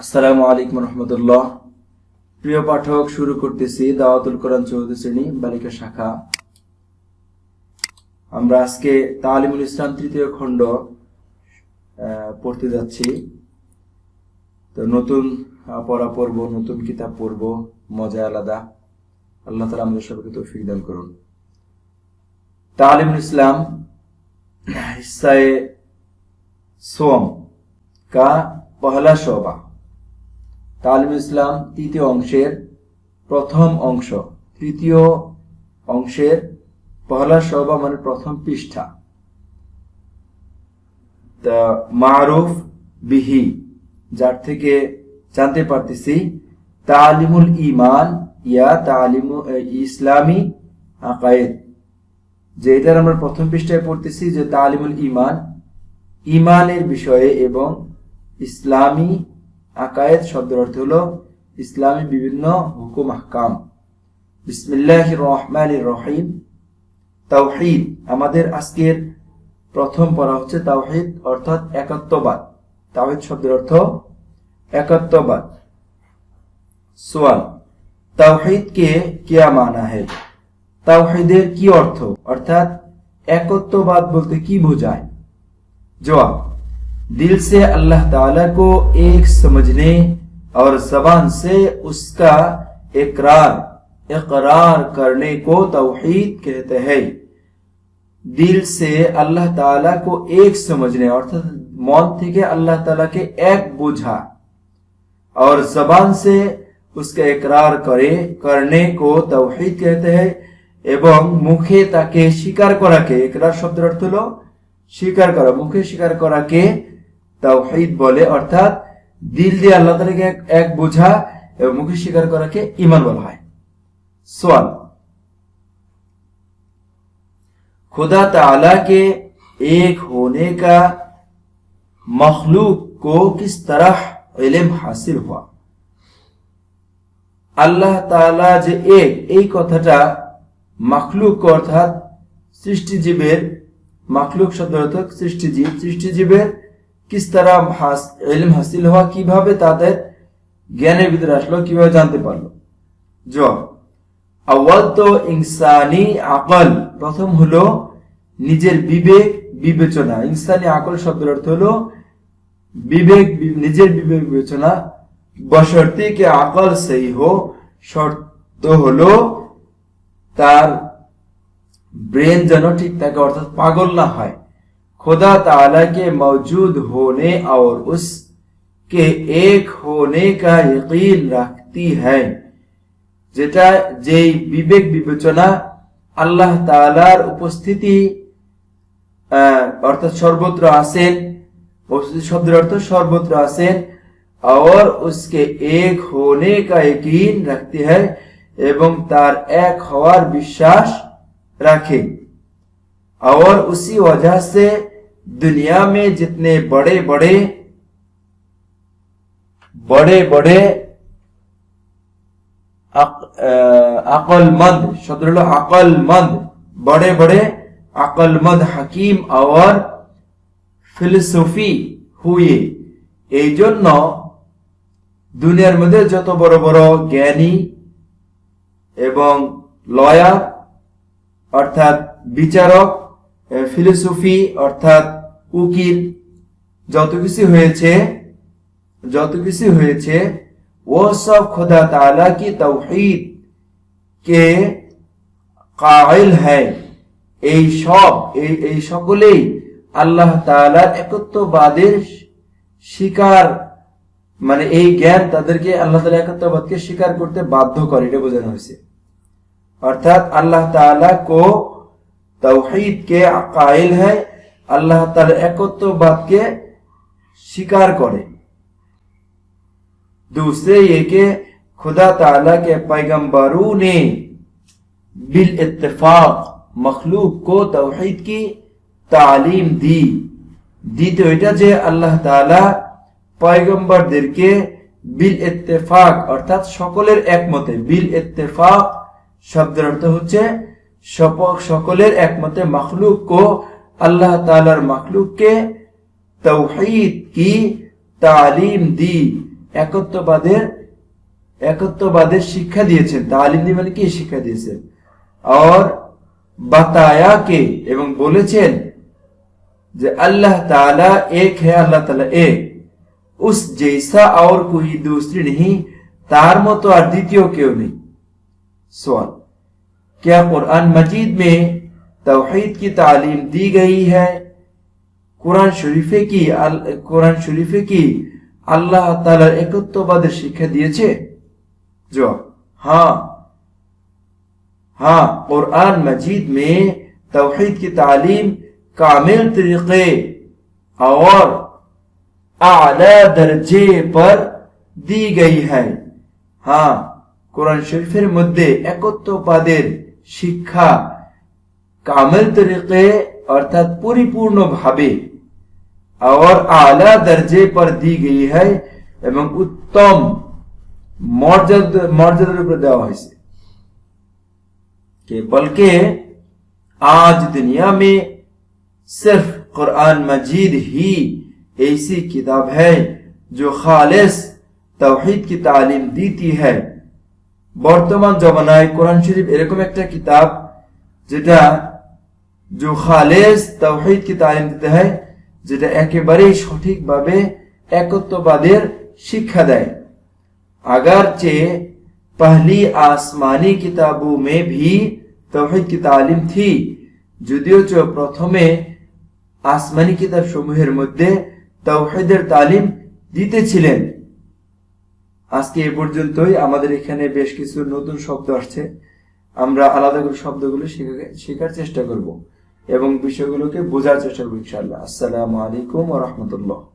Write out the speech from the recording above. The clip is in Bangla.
আসসালামু আলাইকুম রহমতুল্লাহ প্রিয় পাঠক শুরু করতেছি দাওয়াতুল কোরআন চৌদ্দ শ্রেণী বালিকা শাখা আমরা আজকে তালিমুল ইসলাম তৃতীয় খণ্ড আহ, পড়তে যাচ্ছি তো নতুন আহ, পড়া পড়ব নতুন কিতাব পড়ব মজা আলাদা আল্লাহ তালা আমাদের সবাইকে তৌফিক দান করুন তালিমুল ইসলাম হিসায় সোম का पहला शोभा তালিম ইসলাম তৃতীয় অংশের প্রথম অংশ, তৃতীয় অংশের পহলা শোভা মানে প্রথম পৃষ্ঠা। মারুফ বিহি, যার থেকে জানতে পারতেছি, তালিমুল ইমান ইয়া তালিমু ইসলামী আকায়েদ। যে এটার আমরা প্রথম পৃষ্ঠায় পড়তেছি যে তালিমুল ইমান ইমানের বিষয়ে এবং ইসলামী আকায়েদ শব্দের অর্থ হলো ইসলামী বিভিন্ন হুকুম হাকাম বিসমিল্লাহ রহমান রহিম। তাওহিদ, আমাদের আজকের প্রথম পড়া হচ্ছে তাওহিদ, অর্থাৎ একাত্মবাদ তাওহিদ শব্দের অর্থ একাত্মবাদ সোয়াল তাওহিদ কে কিয়া মানা হে? তাওহিদের কি অর্থ? অর্থাৎ একত্ববাদ বলতে কি বোঝায়? জবাব दिल से अल्लाह ताला को एक समझने और जबान से उसका इकरार इकरार करने को तौहीद कहते हैं दिल से अल्लाह ताला को एक समझने अर्थात मौत থেকে আল্লাহ তালাকে এক বোঝা और जबान से उसका इकरार करे करने को तौहीद कहते हैं এবং মুখে তাকে স্বীকার করাকে ইকরার শব্দের অর্থ হলো স্বীকার করা মুখে স্বীকার করাকে তাওহীদ বলে অর্থাৎ দিল দিয়ে আল্লাহ তাআলাকে এক এক বোঝা এবং মুখে স্বীকার করাকে ঈমান বলা হয় सवाल खुदा ताला के एक होने का मखलूक को किस तरह इल्म हासिल हुआ আল্লাহ তাআলা যে এক এই কথাটা মাখলুক অর্থাৎ সৃষ্টিজীবের মাখলুক শব্দ অর্থ সৃষ্টিজীব সৃষ্টিজীবের কিস তারা এলিম হাসিল হওয়া কীভাবে তাদের জ্ঞানের ভিতরে আসলো, কীভাবে জানতে পারল? জবাব আওয়াত ইনসানি আকল। প্রথম হলো নিজের বিবেক বিবেচনা। ইনসানি আকল শব্দের অর্থ হলো বিবেক নিজের বিবেক বিবেচনা। বশর্তি কে আকল সেই হো। শর্ত হলো তার ব্রেন যেন ঠিক থাকে, অর্থাৎ পাগল না হয়। खुदा ताला के मौजूद होने और उसके एक होने का यकीन रखती है যেটা যেই বিবেক বিবেচনা আল্লাহ তাআলার উপস্থিতি আহ, অর্থাৎ সর্বত্র আছেন উপস্থিতি শব্দের অর্থ সর্বত্র আছেন और उसके एक होने का यकीन रखती है এবং তার এক হওয়ার বিশ্বাস रखे और उसी वजह से दुनिया में जितने बड़े बड़े बड़े बड़े अकलमंद शब्द হলো अकलमंद बड़े बड़े अकलमंद हकीम और ফিলোসফি হুয়ে এই জন্য দুনিয়ার মধ্যে যত বড় বড় জ্ঞানী এবং লয়ার অর্থাৎ বিচারক ফিলোসফি অর্থাৎ উকিল, যত কিছু হয়েছে, যত কিছু হয়েছে ও সব খোদা তালা কি তৌহিদ কে কাহিল এই সব, এই এই সকলেই আল্লাহ তালার একত্ববাদের শিকার মানে এই জ্ঞান তাদেরকে আল্লাহ তালা একত্ববাদকে স্বীকার করতে বাধ্য করে, এটা বোঝানো হয়েছে। অর্থাৎ আল্লাহ তালা কো तौहीद के कायल है अल्लाह ताला একত্ববাদ के স্বীকার করে दूसरे ये कि खुदा ताला के पैगंबरों ने बिल इत्तेफाक मखलूक को तौहीद की तालीम दी দ্বিতীয় এটা যে আল্লাহ তাআলা পয়গম্বরদেরকে বিল ইত্তেফাক অর্থাৎ সকলের একমতে বিল ইত্তেফাক শব্দের অর্থ হচ্ছে সপ- সকলের একমতে মখলুক কো? আল্লাহ তালার মখলুককে তৌহিদ কি? তালিম দি। একত্ববাদের একত্ববাদের শিক্ষা দিয়েছেন। তালিম দি মানে কি শিক্ষা দিয়েছেন? আর বাতায়াকে এবং বলেছেন যে আল্লাহ তালা এক হে আল্লাহ তালা এক। উস জেসা আর কুই দুসরি নেই তার মতো আর দ্বিতীয় কেউ নেই। সোয়াল। क्या कुरान मजीद में तौहीद की तालीम दी गई है কোরআন শরীফে কি আল- কোরআন শরীফে কি আল্লাহ তাআলার একত্ববাদের শিক্ষা দিয়েছে জবাব हाँ हाँ कुरान मजीद में तौहीद की तालीम कामिल तरीके और आला दर्जे पर दी गई है हाँ কোরআন শরীফের মধ্যে একত্ববাদের শিক্ষা কামেল তরিকে অর্থাৎ পরিপূর্ণভাবে और आला दर्जे पर दी गई है এবং উত্তম মর্যাদা মর্যাদার উপর দেওয়া হয়েছে कि बल्कि आज दुनिया में सिर्फ कुरान मजीद ही ऐसी किताब है जो खालिस तौहीद की तालीम देती है বর্তমান জমানায় কোরআন শরীফ এরকম একটা কিতাব যেটা জোহালেস খালেজ কি তালিম দিতে হয়, যেটা একেবারেই সঠিকভাবে একত্ববাদের শিক্ষা দেয়। আগার চেয়ে পাহলি আসমানি কিতাবো মে ভি তহিদ কি তালিম থি, যদিও চ প্রথমে আসমানি কিতাব সমূহের মধ্যে তৌহিদের তালিম দিতেছিলেন। আজকে এ পর্যন্তই। আমাদের এখানে বেশ কিছু নতুন শব্দ আসছে। আমরা আলাদা করে শব্দগুলো শেখা- শেখার চেষ্টা করব এবং বিষয়গুলোকে বোঝার চেষ্টা করব ইনশাআল্লাহ। আসসালামু আলাইকুম ওয়া রাহমাতুল্লাহ।